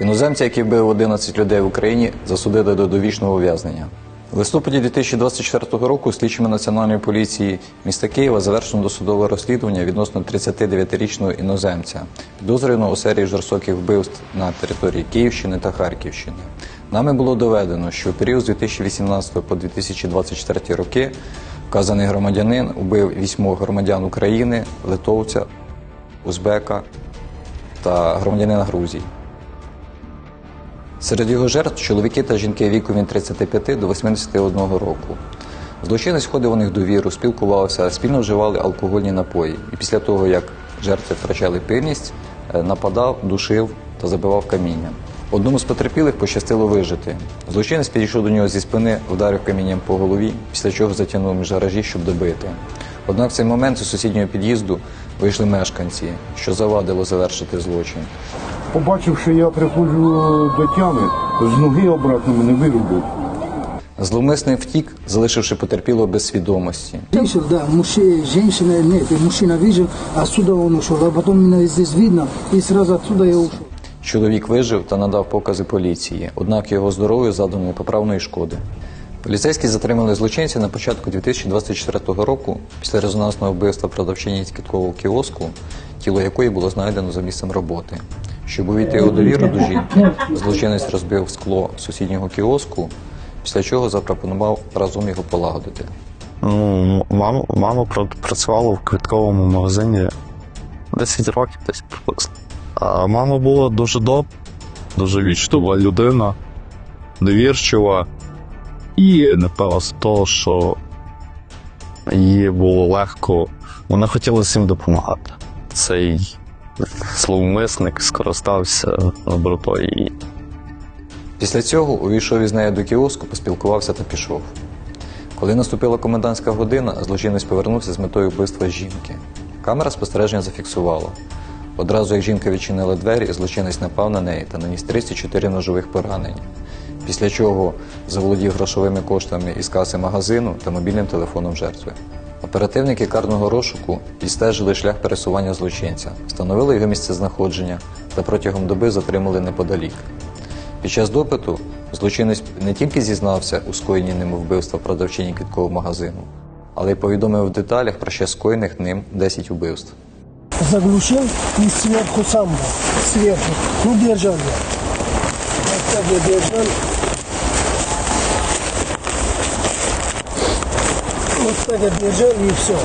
Іноземця, який вбив 11 людей в Україні, засудили до довічного ув'язнення. В листопаді 2024 року слідчими Національної поліції міста Києва завершено досудове розслідування відносно 39-річного іноземця, підозрюваного у серії жорстоких вбивств на території Київщини та Харківщини. Нами було доведено, що у період з 2018 по 2024 роки вказаний громадянин убив вісьмох громадян України, литовця, узбека та громадянина Грузії. Серед його жертв чоловіки та жінки віком від 35 до 81 року. Злочинець входив у них довіру, спілкувався, спільно вживали алкогольні напої. І після того, як жертви втрачали пильність, е, нападав, душив та забивав камінням. Одному з потерпілих пощастило вижити. Злочинець підійшов до нього зі спини, вдарив камінням по голові, після чого затягнув між гаражі, щоб добити. Однак в цей момент з сусіднього під'їзду вийшли мешканці, що завадило завершити злочин. Побачив, що я приходжу до тями, з ноги обратно мене вирубив. Зловмисний втік, залишивши потерпілого без свідомості. Вышел, да, мужчина, женщина нет, и мужчина видел, отсюда он ушел, а потом меня здесь видно, и сразу отсюда я ушел. Чоловік вижив та надав покази поліції, однак його здоров'ю завдано непоправної шкоди. Поліцейські затримали злочинця на початку 2024 року після резонансного вбивства продавчині квіткового кіоску, тіло якої було знайдено за місцем роботи. Щоб увійти у довіру до жінки, злочинець розбив скло сусіднього кіоску, після чого запропонував разом його полагодити. Ну, мама, мама працювала в квітковому магазині 10 років десь приблизно. А мама була дуже добра, дуже вічлива людина, довірчива і напевно з того, що їй було легко. Вона хотіла всім допомагати. Цей зловмисник скористався добротою Після цього увійшов із нею до кіоску, поспілкувався та пішов. Коли наступила комендантська година, злочинець повернувся з метою вбивства жінки. Камера спостереження зафіксувала. Одразу як жінка відчинила двері, злочинець напав на неї та наніс 34 ножових поранень. Після чого заволодів грошовими коштами із каси магазину та мобільним телефоном жертви. Оперативники карного розшуку відстежили шлях пересування злочинця, встановили його місце знаходження та протягом доби затримали неподалік. Під час допиту злочинець не тільки зізнався у скоєнні ним вбивства продавчині квіткового магазину, але й повідомив в деталях про ще скоєних ним 10 вбивств. заглушил и сверху сам был, сверху. Ну, держал я. Так я держал. Вот так я держал и все.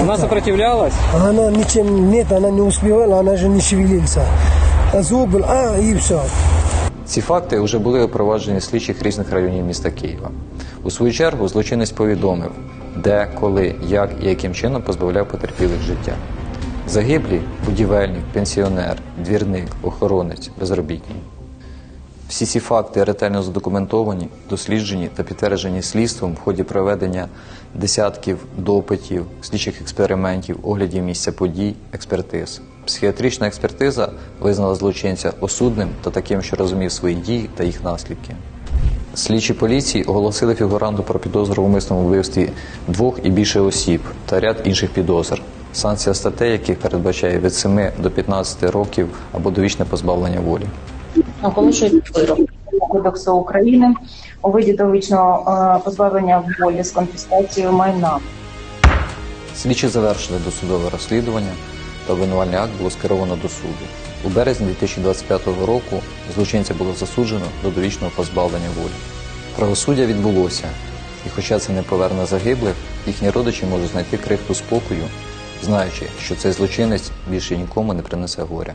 Она сопротивлялась? Она ничем нет, она не успевала, она же не шевелился. А звук был, а, и все. Ці факти вже були опроваджені слідчих різних районів міста Києва. У свою чергу злочинець повідомив, де, коли, як і яким чином позбавляв потерпілих життя. Загиблі будівельник, пенсіонер, двірник, охоронець, безробітні. Всі ці факти ретельно задокументовані, досліджені та підтверджені слідством в ході проведення десятків допитів, слідчих експериментів, оглядів місця подій, експертиз. Психіатрична експертиза визнала злочинця осудним та таким, що розумів свої дії та їх наслідки. Слідчі поліції оголосили фігуранту про підозру в умисному вбивстві двох і більше осіб та ряд інших підозр. Санкція статей, яких передбачає від 7 до 15 років або довічне позбавлення волі. Оголошується вирок Кодексу України у виді довічного е, позбавлення волі з конфіскацією майна. Слідчі завершили досудове розслідування та обвинувальний акт було скеровано до суду. У березні 2025 року злочинця було засуджено до довічного позбавлення волі. Правосуддя відбулося, і хоча це не поверне загиблих, їхні родичі можуть знайти крихту спокою, знаючи, що цей злочинець більше нікому не принесе горя.